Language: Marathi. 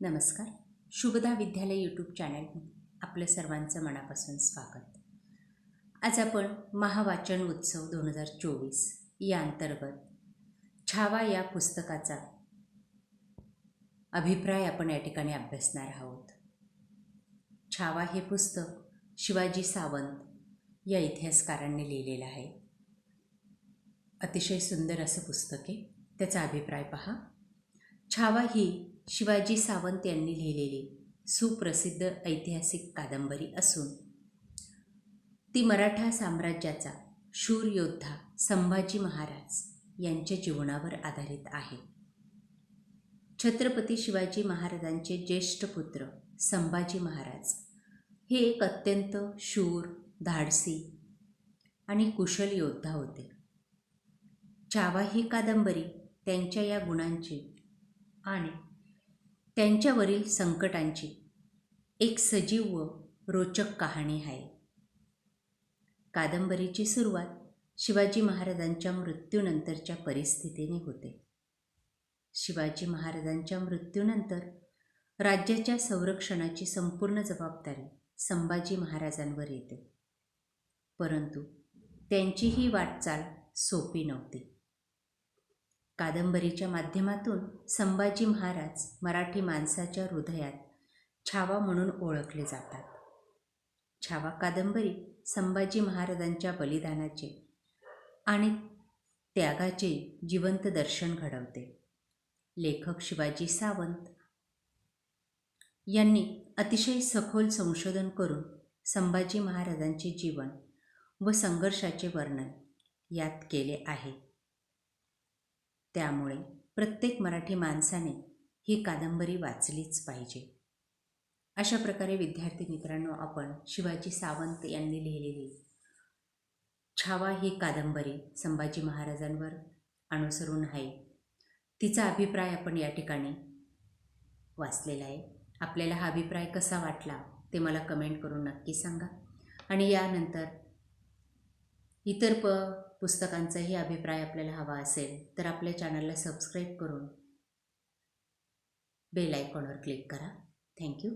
नमस्कार. शुभदा विद्यालय यूट्यूब चॅनलमध्ये आपलं सर्वांचं मनापासून स्वागत. आज आपण महावाचन उत्सव दोन हजार चोवीस या अंतर्गत छावा या पुस्तकाचा अभिप्राय आपण या ठिकाणी अभ्यासणार आहोत. छावा हे पुस्तक शिवाजी सावंत या इतिहासकारांनी लिहिलेलं आहे. अतिशय सुंदर असं पुस्तक आहे. त्याचा अभिप्राय पहा. छावा ही शिवाजी सावंत यांनी लिहिलेली सुप्रसिद्ध ऐतिहासिक कादंबरी असून ती मराठा साम्राज्याचा शूर योद्धा संभाजी महाराज यांच्या जीवनावर आधारित आहे. छत्रपती शिवाजी महाराजांचे ज्येष्ठ पुत्र संभाजी महाराज हे एक अत्यंत शूर धाडसी आणि कुशल योद्धा होते. चावा ही कादंबरी त्यांच्या या गुणांची आणि त्यांच्यावरील संकटांची. एक सजीव व रोचक कहाणी आहे. कादंबरीची सुरुवात शिवाजी महाराजांच्या मृत्यूनंतरच्या परिस्थितीने होते. शिवाजी महाराजांच्या मृत्यूनंतर राज्याच्या संरक्षणाची संपूर्ण जबाबदारी संभाजी महाराजांवर येते. परंतु त्यांची ही वाटचाल सोपी नव्हती. कादंबरीच्या माध्यमातून संभाजी महाराज मराठी माणसाच्या हृदयात छावा म्हणून ओळखले जातात. छावा कादंबरी संभाजी महाराजांच्या बलिदानाचे आणि त्यागाचे जिवंत दर्शन घडवते. लेखक शिवाजी सावंत यांनी अतिशय सखोल संशोधन करून संभाजी महाराजांचे जीवन व संघर्षाचे वर्णन यात केले आहे. त्यामुळे प्रत्येक मराठी माणसाने ही कादंबरी वाचलीच पाहिजे. अशा प्रकारे विद्यार्थी मित्रांनो आपण शिवाजी सावंत यांनी लिहिलेली छावा ही कादंबरी संभाजी महाराजांवर अनुसरून आहे. तिचा अभिप्राय आपण या ठिकाणी वाचलेला आहे. आपल्याला हा अभिप्राय कसा वाटला ते मला कमेंट करून नक्की सांगा. आणि यानंतर इतर प पुस्तकांचाही अभिप्राय आपल्याला हवा असेल तर आपल्या चॅनलला सबस्क्राईब करून बेल आयकॉनवर क्लिक करा. थँक्यू